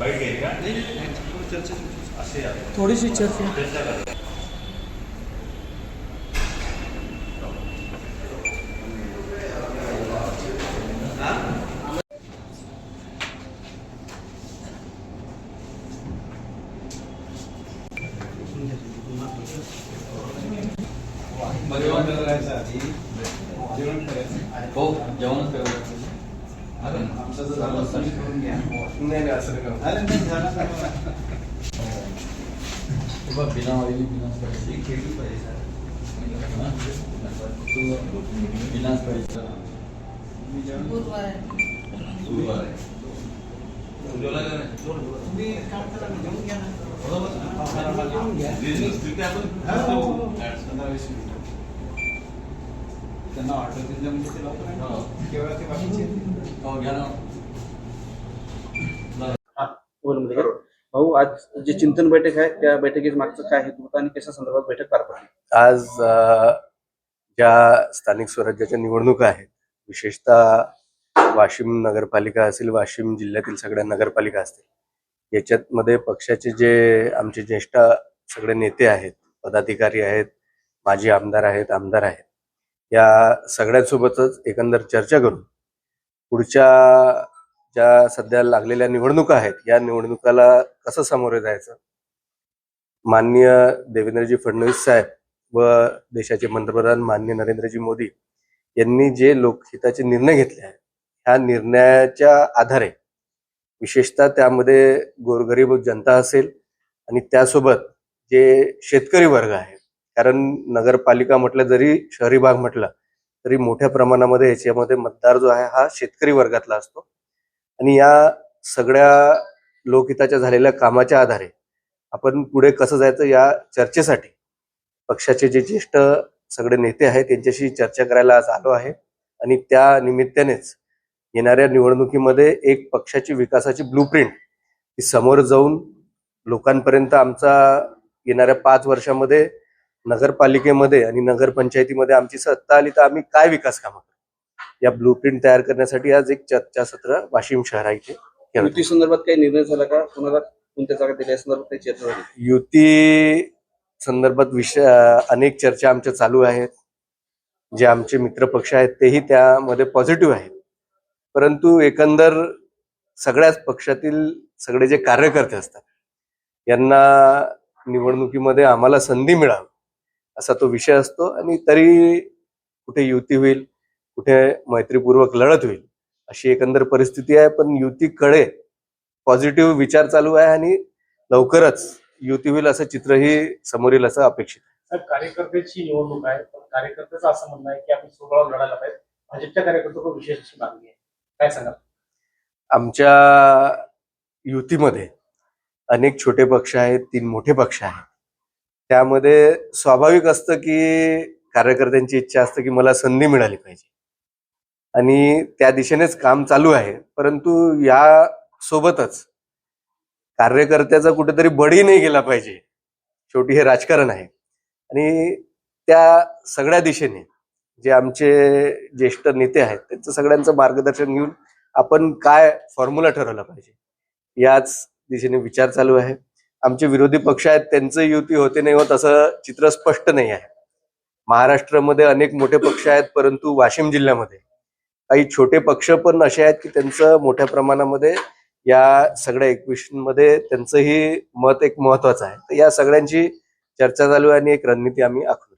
Bite घ्यायची का असे आहे. थोडीशी चर्चा चर्चा करा जेवण करायचं आधी जेवण करायचं हो जेवणच करायचं आमचं जर झालं असतं करून घ्या नाही नाही असं नका अरे नाही झालं तर हे बघ, बिना ऑइली बिना स्पायसी एक खेळली पाहिजे सर. तू बिना स्पायसी मी जेवण गुरुवार आहे. सुरू आहे जेवला का नाही? तुम्ही एक काम करा ना, जेवून घ्या ना. बरोबर. जेवून घ्या. बिझनेस तिथे आपण हो, हो, हो. पंधरा वीस मिनिटं. त्यांना ऑर्डर दिलं म्हणजे ते लवकर. हो. केवळ ते बाकीचे हो घ्या ना बोलमध्ये भाऊ आज जी चिंतन बैठक आहे त्या बैठकीत मागचं काय हेतू होता आणि कशा संदर्भात बैठक पार पडली आज ज्या स्थानिक स्वराज्याच्या निवडणुका आहेत विशेषतः वाशिम नगरपालिका असेल वाशिम जिल्ह्यातील सगळ्या नगरपालिका असतील याच्यात पक्षाचे जे आमचे ज्येष्ठ सगळे नेते आहेत पदाधिकारी आहेत माजी आमदार आहेत आमदार आहेत या सगळ्यांसोबतच एकंदर चर्चा करून पुढच्या ज्या सध्या लागलेल्या निवडणुका आहेत या निवडणुकाला कसं सामोरे जायचं? माननीय देवेंद्रजी फडणवीस साहेब व देशाचे पंतप्रधान माननीय नरेंद्रजी मोदी यांनी जे लोकहिताचे निर्णय घेतले आहेत ह्या निर्णयाच्या आधारे विशेषतः त्यामध्ये गोरगरीब जनता असेल आणि त्यासोबत जे शेतकरी वर्ग आहे कारण नगरपालिका म्हटलं जरी शहरी भाग म्हटलं तरी मोठ्या प्रमाणामध्ये याच्यामध्ये मतदार जो आहे हा शेतकरी वर्गातला असतो. आणि या सगळ्या लोकहिताच्या झालेल्या कामाच्या आधारे आपण पुढे कसं जायचं या चर्चेसाठी पक्षाचे जे ज्येष्ठ सगळे नेते आहेत त्यांच्याशी चर्चा करायला आज आलो आहे. आणि त्या निमित्तानेच येणाऱ्या निवडणुकीमध्ये एक पक्षाची विकासाची ब्लूप्रिंट ही समोर जाऊन लोकांपर्यंत आमचा येणाऱ्या पाच वर्षामध्ये नगरपालिकेमध्ये आणि नगरपंचायतीमध्ये आमची सत्ता आली तर आम्ही काय विकास कामं या ब्लूप्रिंट तयार करण्यासाठी आज एक चर्चासत्र वाशिम शहरा इथे. संदर्भात काही निर्णय झाला का? कोणाला कोणत्या जागा दिल्या संदर्भात काही चर्चा झाली? युती संदर्भात विषय अनेक चर्चा आमच्या चालू आहेत. जे आमचे मित्र पक्ष आहेत तेही त्यामध्ये पॉझिटिव्ह आहेत. परंतु एकंदर सगळ्याच पक्षातील सगळे जे कार्यकर्ते असतात यांना निवडणुकीमध्ये आम्हाला संधी मिळावी. असा तो विषय असतो आणि तरी कुठे युती होईल कुठे मैत्रीपूर्वक लढत होईल अशी एकंदर परिस्थिती आहे. पण युतीकडे पॉझिटिव्ह विचार चालू आहे आणि लवकरच युती होईल असं चित्रही समोर येईल असं अपेक्षित आहे. कार्यकर्त्याची निवडणूक आहे पण कार्यकर्त्याचं असं म्हणणं आहे की आपण सोबळावर लढायला पाहिजे. भाजपच्या कार्यकर्त्याकडून विशेष अशी मागणी आहे. काय सांगा आमच्या युतीमध्ये अनेक छोटे पक्ष आहेत तीन मोठे पक्ष आहेत. त्यामध्ये स्वाभाविक असतं की कार्यकर्त्यांची इच्छा असते की मला संधी मिळाली पाहिजे. आणि त्या दिशेनेच काम चालू आहे. परंतु या सोबतच कार्यकर्त्याचा कुठेतरी बळी नाही गेला पाहिजे. शेवटी हे राजकारण आहे. आणि त्या सगळ्या दिशेने जे आमचे ज्येष्ठ नेते आहेत त्यांचं सगळ्यांचं मार्गदर्शन घेऊन आपण काय फॉर्म्युला ठरवला पाहिजे याच दिशेने विचार चालू आहे. आमचे विरोधी पक्ष आहेत त्यांचं युती होते नाही होत असं चित्र स्पष्ट नाही आहे. महाराष्ट्रामध्ये अनेक मोठे पक्ष आहेत परंतु वाशिम जिल्ह्यामध्ये. काही छोटे पक्ष पण असे आहेत की त्यांचं मोठ्या प्रमाणामध्ये या सगळ्या एकवीसमध्ये त्यांचंही मत एक महत्वाचं आहे. तर या सगळ्यांची चर्चा चालू आहे आणि एक रणनीती आम्ही आखू